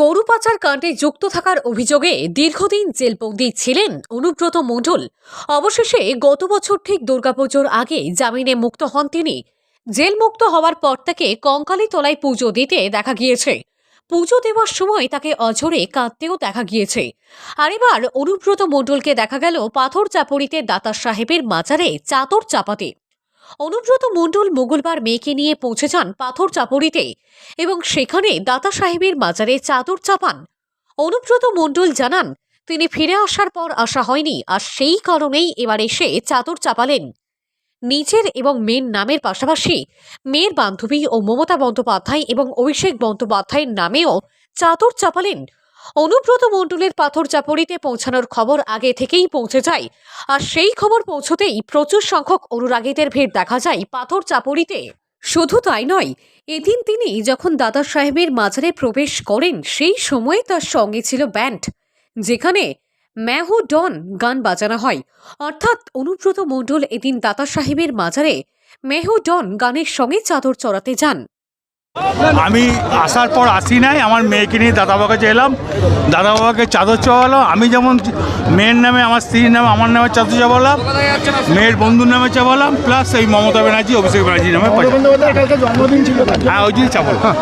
গরু পাচার কাণ্ডে যুক্ত থাকার অভিযোগে দীর্ঘদিন জেলবন্দি ছিলেন অনুব্রত মণ্ডল। অবশেষে গত বছর ঠিক দুর্গাপুজোর আগে জামিনে মুক্ত হন তিনি। জেলমুক্ত হওয়ার পর তাকে কঙ্কালী তলায় পুজো দিতে দেখা গিয়েছে। পুজো দেওয়ার সময় তাকে অঝরে কাঁদতেও দেখা গিয়েছে। আর এবার অনুব্রত মণ্ডলকে দেখা গেল পাথর চাপড়িতে দাতা সাহেবের মাজারে চাদর চাপাতে। অনুব্রত মণ্ডল মঙ্গলবার মেয়েকে নিয়ে পৌঁছে যান পাথর চাপড়িতে এবং সেখানে দাতা সাহেবের মাজারে চাদর চাপান। অনুব্রত মণ্ডল জানান, তিনি ফিরে আসার পর আসা হয়নি, আর সেই কারণেই এবার এসে চাদর চাপালেন। নিজের এবং মেয়ের নামের পাশাপাশি মেয়ের বান্ধবী ও মমতা বন্দ্যোপাধ্যায় এবং অভিষেক বন্দ্যোপাধ্যায়ের নামেও চাদর চাপালেন। অনুব্রত মণ্ডলের পাথর চাপড়িতে পৌঁছানোর খবর আগে থেকেই পৌঁছে যায়। আর সেই খবর পৌঁছতেই প্রচুর সংখ্যক অনুরাগীদের ভিড় দেখা যায় পাথর চাপড়িতে শুধু তাই নয়, এদিন তিনি যখন দাদা সাহেবের মাজারে প্রবেশ করেন, সেই সময়ে তার সঙ্গে ছিল ব্যান্ড, যেখানে ম্যাহু ডন গান বাজানো হয়। অর্থাৎ অনুব্রত মণ্ডল এদিন দাদা সাহেবের মাজারে মেহু ডন গানের সঙ্গে চাদর চড়াতে যান। আমি আসার পর আসি নাই আমার মেয়েকে নিয়ে দাদা বাবাকে কাছে এলাম দাদা বাবাকে চাদর চাওয়ালো আমি যেমন মেয়ের নামে আমার স্ত্রীর নামে আমার নামে চাদর চাওয়ালাম মেয়ের বন্ধুর নামে চাওয়ালাম প্লাস এই মমতা ব্যানার্জি অভিষেক ব্যানার্জির নামে। হ্যাঁ ওই জন্যই চাপালাম